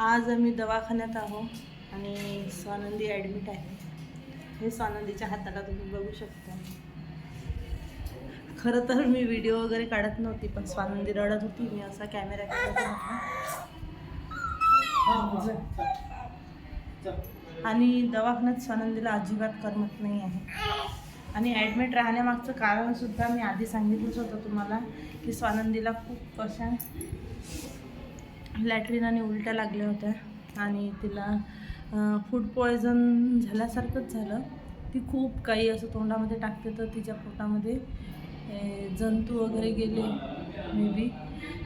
आज आम्ही दवाखान्यात आहो आणि स्वानंदी ॲडमिट आहे. हे स्वानंदीच्या हाताला तुम्ही बघू शकता. खरं तर मी व्हिडिओ वगैरे काढत नव्हती पण स्वानंदी रडत होती. मी असा कॅमेरा काढत हो, आणि दवाखान्यात स्वानंदीला अजिबात करमत नाही आहे. आणि ॲडमिट राहण्यामागचं कारणसुद्धा मी आधी सांगितलंच होतं तुम्हाला की स्वानंदीला खूप कशा लॅटरीन आणि उलट्या लागल्या होत्या. आणि तिला फूड पॉयझन झाल्यासारखंच झालं. ती खूप काही असं तोंडामध्ये टाकते तर तिच्या पोटामध्ये जंतू वगैरे गेले मे बी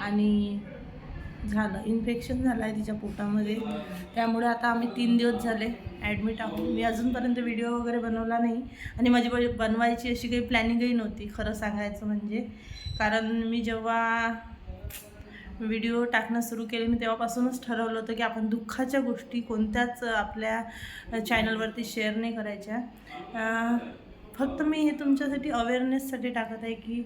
आणि झालं. इन्फेक्शन झालं आहे तिच्या पोटामध्ये. त्यामुळे आता आम्ही तीन दिवस झाले ॲडमिट आहोत. मी अजूनपर्यंत व्हिडिओ वगैरे बनवला नाही. आणि माझी बनवायची अशी काही प्लॅनिंगही नव्हती खरं सांगायचं म्हणजे. कारण मी जेव्हा व्हिडिओ टाकणं सुरू केले. मी तेव्हापासूनच ठरवलं होतं की आपण दुःखाच्या गोष्टी कोणत्याच आपल्या चॅनलवरती शेअर नाही करायच्या. फक्त मी हे तुमच्यासाठी अवेअरनेससाठी टाकत आहे की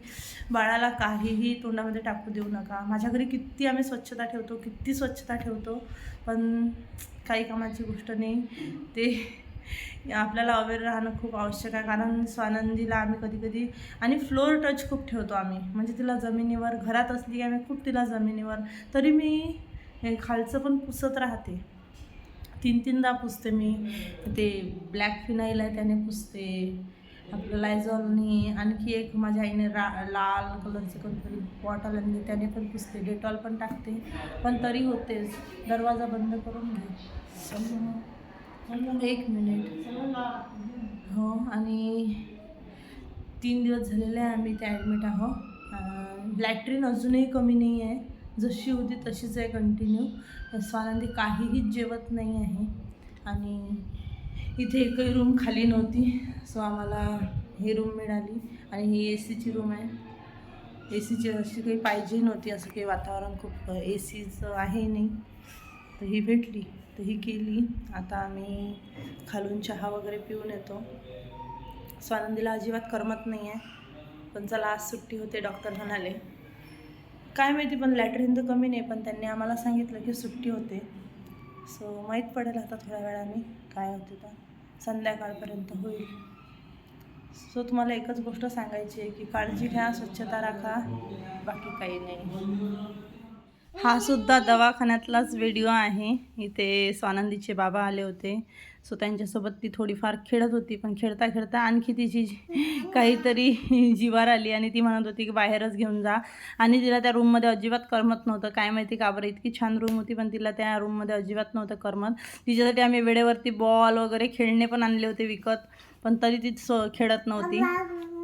बाळाला काहीही तोंडामध्ये टाकू देऊ नका. माझ्या घरी किती आम्ही स्वच्छता ठेवतो किती स्वच्छता ठेवतो पण काही कामाची गोष्ट नाही. ते आपल्याला अवेअर राहणं खूप आवश्यक आहे. कारण स्वानंदीला आम्ही कधी कधी आणि फ्लोअर टच खूप ठेवतो आम्ही. म्हणजे तिला जमिनीवर घरात असली की आम्ही खूप तिला जमिनीवर. तरी मी हे खालचं पण पुसत राहते. तीन तीनदा पुसते मी. ते ब्लॅक फिनाईल आहे त्याने पुसते. आपलं लायझॉलनी आणखी एक माझ्या आईने रा लाल कलरचं कोणतरी बॉटल आणली. त्याने पण पुसते. डेटॉल पण टाकते. पण तरी होतेच. दरवाजा बंद करून घे. एक मिनिट. हो आणि तीन दिवस झालेले आहे आम्ही ते ॲडमिट आहो लॅट्रिन अजूनही कमी नाही आहे. जशी होती तशीच आहे कंटिन्यू स्वानंदी काहीही जेवत नाही आहे. आणि इथे एकही रूम खाली नव्हती. सो आम्हाला ही रूम मिळाली. आणि ही ए सीची रूम आहे. ए सीची अशी काही पाहिजे नव्हती. असं काही वातावरण खूप ए सीचं आहे नाही. तर ही भेटली. तर ही केली. आता आम्ही खालून चहा वगैरे पिऊन येतो. स्वानंदीला अजिबात करमत नाही आहे पण चला आज सुट्टी होते डॉक्टर म्हणाले. काय माहिती पण लॅटरिन तर कमी नाही पण त्यांनी आम्हाला सांगितलं की सुट्टी होते. सो माहीत पडेल आता थोड्या वेळाने काय होते तर संध्याकाळपर्यंत होईल. सो तुम्हाला एकच गोष्ट सांगायची आहे की काळजी घ्या स्वच्छता राखा. बाकी काही नाही. हा सुद्धा दवाखान्यातलाच व्हिडिओ आहे. इथे स्वानंदीचे बाबा आले होते. सो त्यांच्यासोबत ती थोडीफार खेळत होती. पण खेळता खेळता आणखी तिची जी- काहीतरी जीवार आली आणि ती म्हणत होती की बाहेरच घेऊन जा. आणि तिला त्या रूममध्ये अजिबात करमत नव्हतं. काय माहिती का बरं इतकी छान रूम होती पण तिला त्या रूममध्ये अजिबात नव्हतं करमत. तिच्यासाठी आम्ही वेळेवरती बॉल वगैरे खेळणे पण आणले होते विकत पण तरी ती स खेळत नव्हती.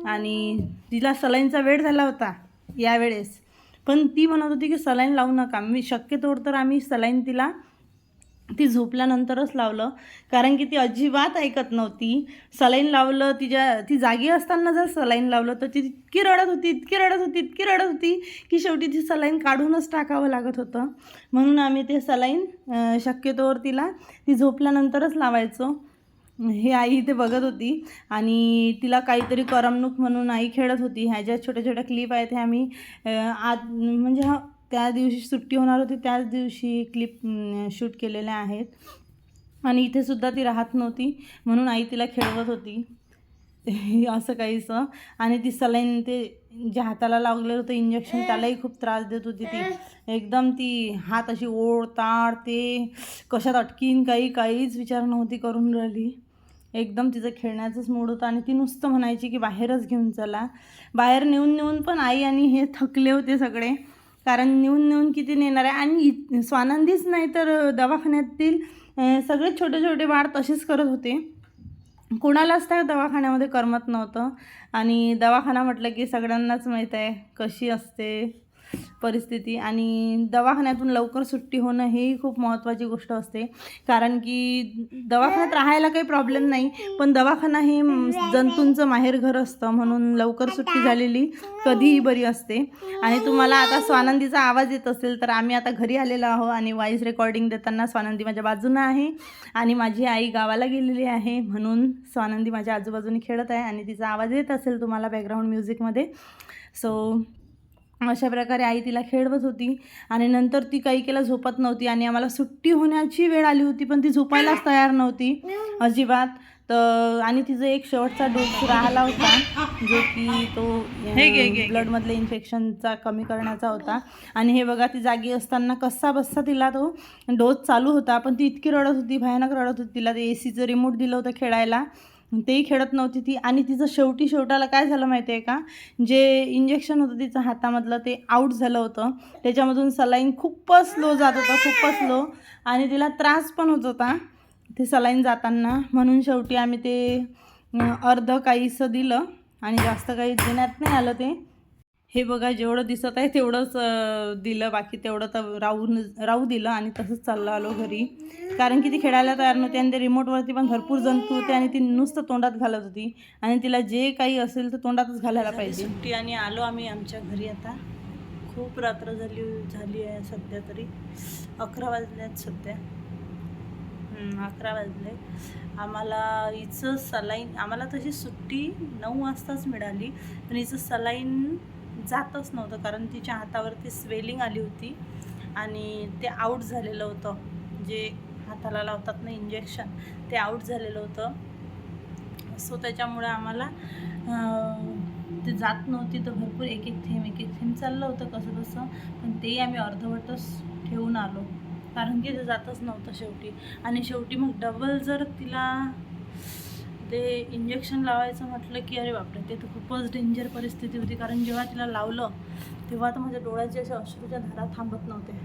आणि तिला सलाईनचा वेळ झाला होता यावेळेस. पण ती म्हणत होती की सलाईन लावू नका. मी शक्यतोवर तर आम्ही सलाईन तिला ती झोपल्यानंतरच लावलं. कारण की ती अजिबात ऐकत नव्हती. सलाईन लावलं तिच्या ती जागी असताना जर सलाईन लावलं तर ती इतकी रडत होती इतकी रडत होती इतकी रडत होती की शेवटी ती सलाईन काढूनच टाकावं लागत होतं. म्हणून आम्ही ते सलाईन शक्यतोवर तिला ती झोपल्यानंतरच लावायचो. हे आई इथे बघत होती आणि तिला काहीतरी करमणूक म्हणून आई खेळत होती. ह्या ज्या छोट्या छोट्या क्लिप आहेत ह्या मी आत म्हणजे हा त्या दिवशी सुट्टी होणार होती त्याच दिवशी क्लिप शूट केलेल्या आहेत. आणि इथे सुद्धा ती राहत नव्हती म्हणून आई तिला खेळवत होती. असं काहीसं. आणि ती सलाईन ते ज्या हाताला लागलेलं होतं इंजेक्शन त्यालाही खूप त्रास देत होती ती. एकदम ती हात अशी ओढ ताड ते कशात अटकीन काही काहीच विचार नव्हती करून राहिली. एकदम तिचं खेळण्याचंच मूड होतं आणि ती नुसतं म्हणायची की बाहेरच घेऊन चला. बाहेर नेऊन नेऊन पण आई आणि हे थकले होते सगळे. कारण नेऊन नेऊन किती नेणार आहे? आणि स्वानंदीच नाही तर दवाखान्यातील सगळे छोटे छोटे बाळ तसेच करत होते. कोणालाच त्या दवाखान्यामध्ये करमत नव्हतं. आणि दवाखाना म्हटलं की सगळ्यांनाच माहीत आहे कशी असते. परिस्थिती आणि दवाखान्यातून लवकर सुट्टी होणं ही खूप महत्त्वाची गोष्ट असते. कारण की दवाखान्यात राहायला काही प्रॉब्लेम नाही पण दवाखाना हे जंतूंचं माहेरघर असतं म्हणून लवकर सुट्टी झालेली कधीही बरी असते. आणि तुम्हाला आता स्वानंदीचा आवाज येत असेल तर आम्ही आता घरी आलेलो आहो आणि व्हॉइस रेकॉर्डिंग देताना स्वानंदी माझ्या बाजूनं आहे आणि माझी आई गावाला गेलेली आहे म्हणून स्वानंदी माझ्या आजूबाजूने खेळत आहे आणि तिचा आवाज येत असेल तुम्हाला बॅकग्राऊंड म्युझिकमध्ये सो अशा प्रकारे आई तिला खेळवत होती आणि नंतर ती काही केला झोपत नव्हती आणि आम्हाला सुट्टी होण्याची वेळ आली होती पण ती झोपायलाच तयार नव्हती. अजिबात. तर आणि तिचा एक शेवटचा डोस राहिला होता जो की तो ब्लडमधले इन्फेक्शनचा कमी करण्याचा होता. आणि हे बघा ती जागी असताना कसा बस्सा तिला तो डोस चालू होता पण ती इतकी रडत होती भयानक रडत होती तिला ते ए सीचं रिमोट दिलं होतं खेळायला. तेही खेळत नव्हती ती. आणि तिचं शेवटी शेवटाला काय झालं माहिती आहे का? जे इंजेक्शन होतं तिचं हातामधलं ते आऊट झालं होतं. त्याच्यामधून सलाईन खूपच स्लो जात होता खूपच स्लो आणि तिला त्रास पण होत होता ते सलाईन जाताना. म्हणून शेवटी आम्ही ते अर्ध काहीसं दिलं. आणि जास्त काही देण्यात नाही आलं ते. हे बघा जेवढं दिसत आहे तेवढंच दिलं. बाकी तेवढं तर राहून राहू दिलं आणि तसंच चाललं आलो घरी. कारण की ती खेळायला तयार नव्हती आणि ते रिमोटवरती पण भरपूर जंतू होते आणि ती नुसतं तोंडात घालत होती. आणि तिला जे काही असेल तर तोंडातच घालायला पाहिजे. सुट्टी आणि आलो आम्ही आमच्या घरी आता. खूप रात्र झाली झाली आहे सध्या तरी. अकरा वाजले आहेत सध्या अकरा वाजले. आम्हाला हिचं सलाईन आम्हाला तशी सुट्टी नऊ वाजताच मिळाली. पण हिचं सलाईन जातच नव्हतं कारण तिच्या हातावरती स्वेलिंग आली होती आणि ते आऊट झालेलं होतं. जे हाताला लावतात ना इंजेक्शन ते आऊट झालेलं होतं. सो त्याच्यामुळे आम्हाला ते जात नव्हती तर भरपूर एक एक थेंब एक एक थेंब चाललं होतं कसं कसं पण तेही आम्ही अर्धवटच ठेवून आलो. कारण की ते जातच नव्हतं शेवटी. आणि शेवटी मग डबल जर तिला ते इंजेक्शन लावायचं म्हटलं की अरे बापरे ते तर खूपच डेंजर परिस्थिती होती. कारण जेव्हा तिला लावलं तेव्हा तर माझ्या डोळ्याचे अशा अश्रूच्या धारा थांबत नव्हते.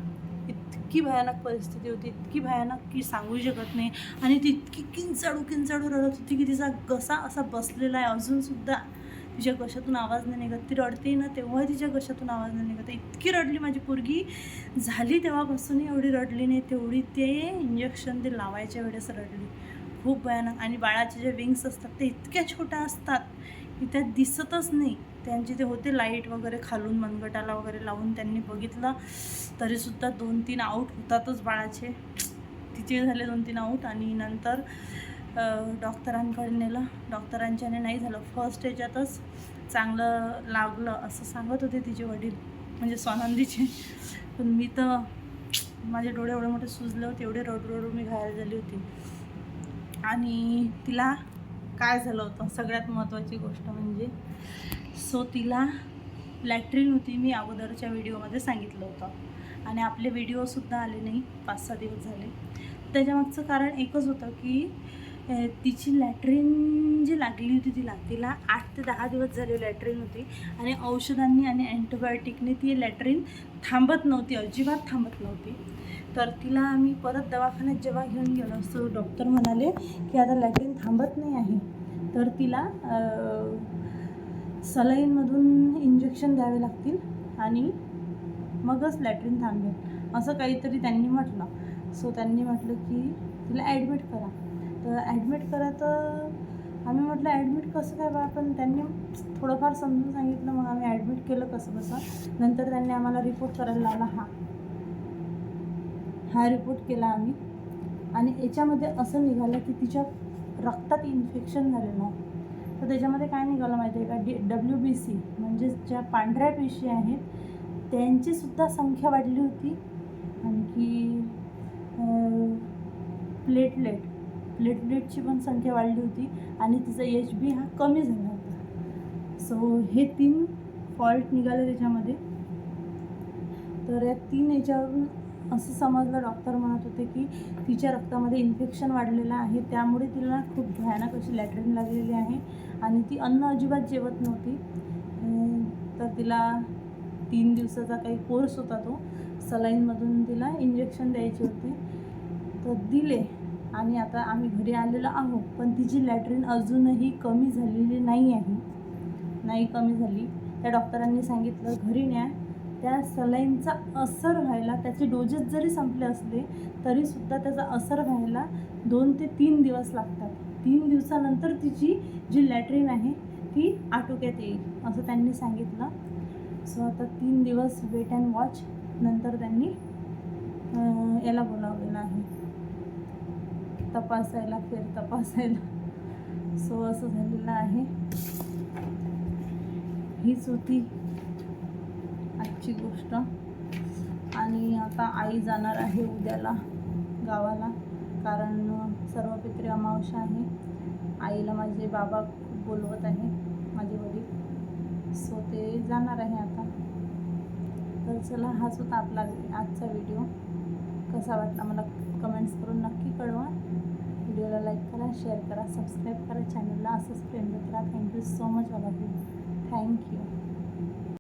इतकी भयानक परिस्थिती होती इतकी भयानक की सांगू शकत नाही. आणि ती इतकी किंचाळू किंचाळू रडत होती की तिचा घसा असा बसलेला आहे. अजूनसुद्धा तिच्या कशातून आवाज नाही निघत. ती रडते ना तेव्हा तिच्या कशातून आवाज नाही निघत. इतकी रडली माझी पोरगी. झाली तेव्हापासून एवढी रडली नाही तेवढी ते इंजेक्शन ते लावायच्या वेळेस रडली. खूप भयानक. आणि बाळाचे जे विंग्स असतात ते इतक्या छोट्या असतात की त्या दिसतच नाही. त्यांचे ते होते लाइट वगैरे खालून मनगटाला वगैरे लावून त्यांनी बघितलं तरीसुद्धा दोन तीन आऊट होतातच बाळाचे. तिचे झाले दोन तीन आऊट आणि नंतर डॉक्टरांकडे नेलं डॉक्टरांच्याने नाही झालं. फर्स्ट याच्यातच चांगलं लागलं असं सांगत होते तिचे वडील म्हणजे स्वानंदीचे. पण मी तर माझे डोळे एवढे मोठे सुजले होते एवढे रडू रडू मी घायल झाली होती. आणि तिला काय झालं होतं? सगळ्यात महत्त्वाची गोष्ट म्हणजे सो तिला लॅट्रिन होती मी अगोदरच्या व्हिडिओमध्ये सांगितलं होतं. आणि आपले व्हिडिओसुद्धा आले नाही पाच सहा दिवस झाले. त्याच्यामागचं कारण एकच होतं की तिची लॅट्रिन जी लागली होती तिला तिला आठ ते दहा दिवस झाले लॅट्रिन होती. आणि औषधांनी आणि अँटीबायोटिकने ती लॅट्रिन थांबत नव्हती अजिबात थांबत नव्हती. तर तिला आम्ही परत दवाखान्यात जेव्हा घेऊन गेलो असतो डॉक्टर म्हणाले की आता लॅट्रिन थांबत नाही आहे. तर तिला सलाईनमधून इंजेक्शन द्यावे लागतील आणि मगच लॅट्रिन थांबेल असं काहीतरी त्यांनी म्हटलं. सो त्यांनी म्हटलं की तिला ॲडमिट करा. तर ॲडमिट करा तर आम्ही म्हटलं ॲडमिट कसं काय बा? पण त्यांनी थोडंफार समजून सांगितलं मग आम्ही ॲडमिट केलं कसं कसं नंतर त्यांनी आम्हाला रिपोर्ट करायला लावला हा हा रिपोर्ट केला आम्ही. आणि याच्यामध्ये असं निघालं की तिच्या रक्तात इन्फेक्शन झालेलं आहे तर त्याच्यामध्ये काय निघालं माहिती आहे का? डी डब्ल्यू बी सी म्हणजे ज्या पांढऱ्या पेशी आहेत त्यांचीसुद्धा संख्या वाढली होती. आणखी प्लेटलेट प्लेटलेटची पण संख्या वाढली होती. आणि तिचा एच बी हा कमी झाला होता. सो हे तीन फॉल्ट निघाले त्याच्यामध्ये. तर या तीन याच्यावरून असं समजलं डॉक्टर म्हणत होते की तिच्या रक्तामध्ये इन्फेक्शन वाढलेलं आहे. त्यामुळे तिला खूप भयानक अशी लॅट्रिन लागलेली आहे आणि ती अन्न अजिबात जेवत नव्हती. तर तिला तीन दिवसाचा काही कोर्स होता तो. सलाईनमधून तिला इंजेक्शन द्यायचे होते. तर दिले आणि आता आम्ही घरी आलेलो आहोत. पण तिची लॅटरिन अजूनही कमी झालेली नाही आहे. नाही कमी झाली. त्या डॉक्टरांनी सांगितलं घरी न्या. त्या सलाईनचा असर व्हायला त्याचे डोजेस जरी संपले असले तरीसुद्धा त्याचा असर व्हायला दोन ते तीन दिवस लागतात. तीन दिवसानंतर तिची जी लॅट्रिन आहे ती आटोक्यात येईल असं त्यांनी सांगितलं. सो आता तीन दिवस वेट अँड वॉच नंतर त्यांनी याला बोलावलेलं आहे तपासायला फेर तपासायला. सो असं झालेलं आहे. हीच होती आजची गोष्ट. आणि आता आई जाणार आहे उद्याला गावाला कारण सर्व पित्री अमावस्या आहे. आईला माझे बाबा खूप बोलवत आहे माझे वडील. सो ते जाणार आहे आता. तर चला हाच होता आपला आजचा व्हिडिओ कसा वाटला मला कमेंट्स करून नक्की कळवा. व्हिडिओला लाईक करा शेअर करा सबस्क्राईब करा. चॅनलला असंच फ्रेंड देत राहा. थँक्यू सो मच बाबा थँक्यू